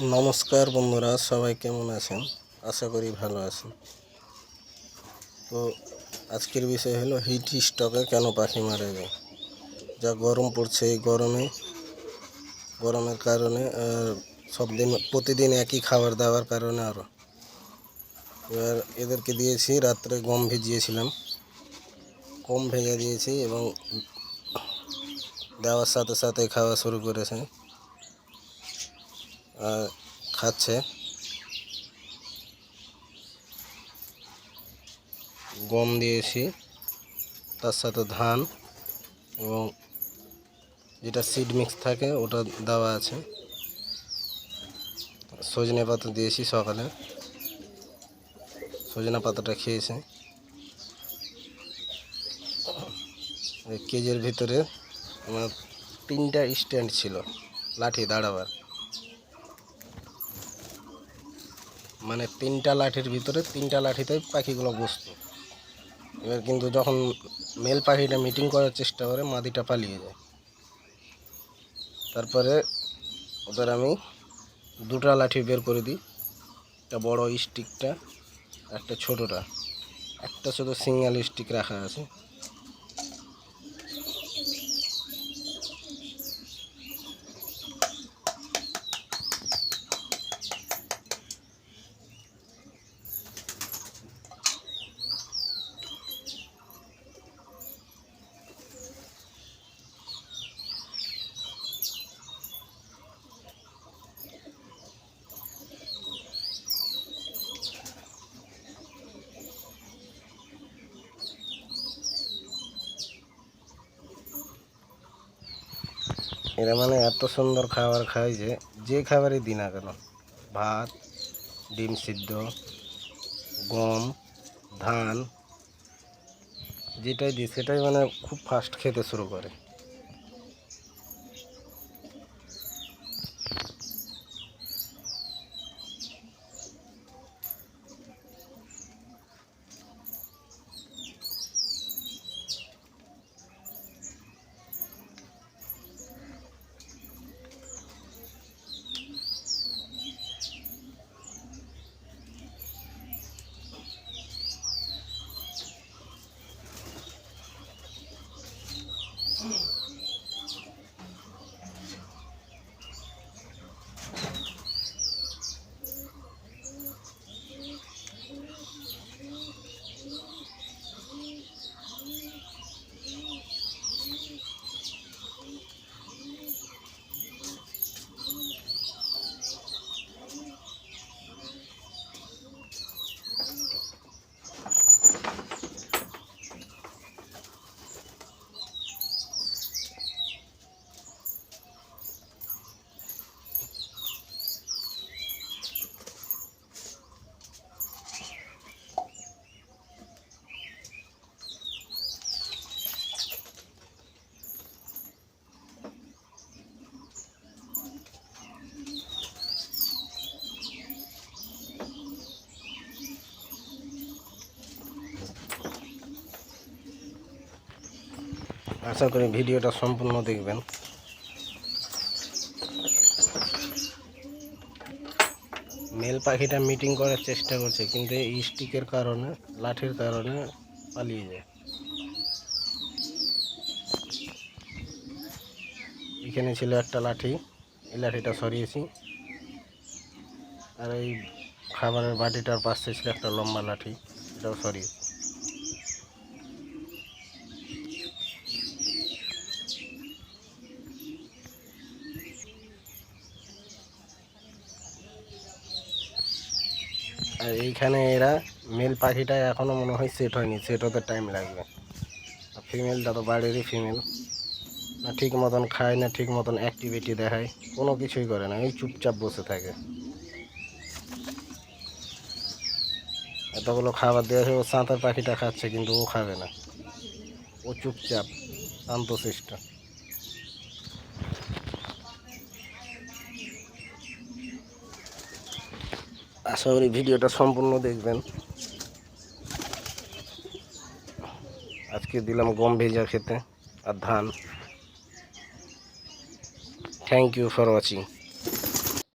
নমস্কার বন্ধুরা, সবাই কেমন আছেন? আশা করি ভালো আছেন। তো আজকের বিষয় হলো হিট স্টকে কেন পাখি মারা যায়? যা গরম পড়ছে এই গরমে, গরমের কারণে সব দিন প্রতিদিন একই খাবার দেওয়ার কারণে আরও এবার এদেরকে দিয়েছি, রাত্রে গম ভিজিয়েছিলাম। গম ভেজে দিয়েছি এবং দেওয়ার সাথে সাথে খাওয়া শুরু করেছে। খাচ্ছে। গম দিয়েছি, তার সাথে ধান এবং যেটা সিড মিক্স থাকে ওটা দেওয়া আছে। সজনে পাতা দিয়েছি সকালে। সজনে পাতাটা খেয়েছে। কেজের ভিতরে আমার তিনটা স্ট্যান্ড ছিল, লাঠি দাঁড়াবার। মানে তিনটা লাঠির ভিতরে তিনটা লাঠিতে পাখিগুলো বসতো। এবার কিন্তু যখন মেল পাখিটা মিটিং করার চেষ্টা করে, মাদিটা পালিয়ে যায়। তারপরে ওদের আমি দুটা লাঠি বের করে দিই, একটা বড় স্টিকটা একটা ছোটোটা। একটা শুধু সিঙ্গেল স্টিক রাখা আছে। এরা মানে এত সুন্দর খাবার খায় যে যে খাবারই দিই না কেন? ভাত, ডিম সিদ্ধ, গম, ধান, যেটাই দিই, সেটাই মানে খুব ফাস্ট খেতে শুরু করে। আশা করি ভিডিওটা সম্পূর্ণ দেখবেন। মেল পাখিটা মিটিং করার চেষ্টা করছে, কিন্তু এই স্টিকের কারণে, লাঠির কারণে পালিয়ে যায়। এখানে ছিল একটা লাঠি, এই লাঠিটা সরিয়েছি। আর এই খাবারের বাটিটার পাশে ছিল একটা লম্বা লাঠি, এটাও সরিয়েছি। আর এইখানে এরা মেল পাখিটা এখনও মনে হয় সেট হয়নি সেট হতে টাইম লাগবে। ফিমেলটা তো বাড়িরই ফিমেল না ঠিক মতন খায়, না ঠিক মতন অ্যাক্টিভিটি দেখায়, কোনো কিছুই করে না, এই চুপচাপ বসে থাকে। এতগুলো খাবার দেওয়া হয়ে ও সাঁতার পাখিটা খাচ্ছে, কিন্তু ও খাবে না। ও চুপচাপ, শান্তশিষ্ট। আশা করি ভিডিওটা সম্পূর্ণ দেখবেন। আজকে দিলাম গম ভেজা খেতে আর ধান। Thank you for watching